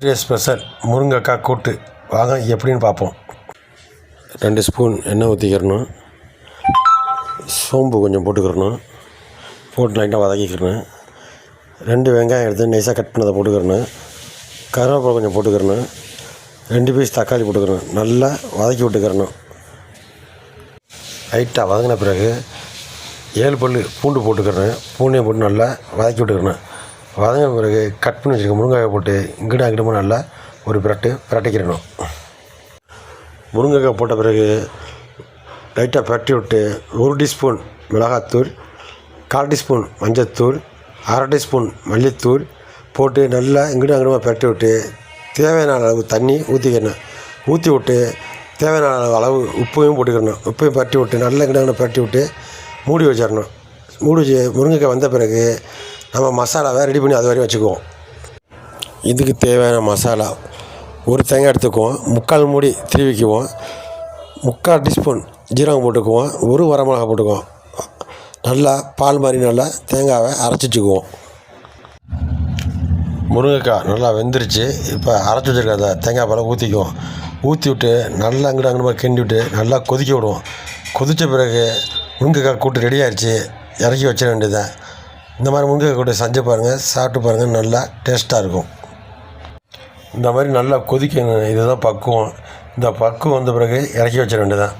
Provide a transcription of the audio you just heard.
இன்றைய ஸ்பெஷல் முருங்கைக்காய் கூட்டு. வாங்க எப்படின்னு பார்ப்போம். ரெண்டு ஸ்பூன் எண்ணெய் ஊற்றிக்கிறணும் சோம்பு கொஞ்சம் போட்டுக்கிறணும். போட்டு லைட்டாக வதக்கிக்கிறேன் ரெண்டு வெங்காயம் எடுத்து நைஸாக கட் பண்ணதை போட்டுக்கிறணும். கருவேப்பிலை கொஞ்சம் போட்டுக்கிறணும். ரெண்டு பீஸ் தக்காளி போட்டுக்கிறணும். நல்லா வதக்கி விட்டுக்கிறணும். லைட்டாக வதங்கின பிறகு ஏழு பல் பூண்டு போட்டுக்கிறேன் பூண்டையும் போட்டு நல்லா வதக்கி விட்டுக்கிறேன் வதங்கின பிறகு கட் பண்ணி வச்சுருக்க முருங்கைக்காய் போட்டு இங்கிட்ட அங்கிட்டமும் நல்லா ஒரு பிரட்டு பிரட்டிக்கிறணும் முருங்கைக்காய் போட்ட பிறகு லைட்டாக பிரட்டி விட்டு ஒரு டீஸ்பூன் மிளகாத்தூள் கால் டீஸ்பூன் மஞ்சத்தூள் அரை டீஸ்பூன் மல்லித்தூள் போட்டு நல்லா இங்கிட்ட அங்கிட்டமாக பிரட்டி விட்டு தேவையான அளவு தண்ணி ஊற்றிக்கிறணும் ஊற்றி விட்டு தேவையான அளவு அளவு உப்பையும் போட்டுக்கணும் உப்பையும் பரட்டி விட்டு நல்லா இங்கிட்ட பிரட்டி பரட்டி விட்டு மூடி வச்சிடணும். மூடி வச்சு முருங்கைக்காய் வந்த பிறகு நம்ம மசாலாவை ரெடி பண்ணி அது வரையும் வச்சுக்குவோம். இதுக்கு தேவையான மசாலா ஒரு தேங்காய் எடுத்துக்குவோம் முக்கால் மூடி திருவிக்குவோம் முக்கால் டீஸ்பூன் ஜீரகம் போட்டுக்குவோம் ஒரு வரமிளகா போட்டுக்குவோம். நல்லா பால் மாதிரி நல்லா தேங்காவை அரைச்சி வச்சுக்குவோம். முருங்கைக்காய் நல்லா வெந்துருச்சு. இப்போ அரைச்சி வச்சுருக்க அந்த தேங்காய் பாலை ஊற்றிக்குவோம் ஊற்றி விட்டு நல்லா அங்கிட்ட அங்கிட்ட கிண்டி விட்டு நல்லா கொதிக்க விடுவோம். கொதித்த பிறகு முருங்கைக்காய் கூட்டு ரெடி ஆயிடுச்சு இறக்கி வச்சிட வேண்டியதுதான். இந்த மாதிரி முருங்கைக்காய் கூட்டு செஞ்சு பாருங்கள் சாப்பிட்டு பாருங்கள் நல்லா டேஸ்ட்டாக இருக்கும். இந்த மாதிரி நல்லா கொதிக்கணும் இதுதான் பக்குவம். இந்த பக்குவம் வந்த பிறகு இறக்கி வச்சிட வேண்டியதான்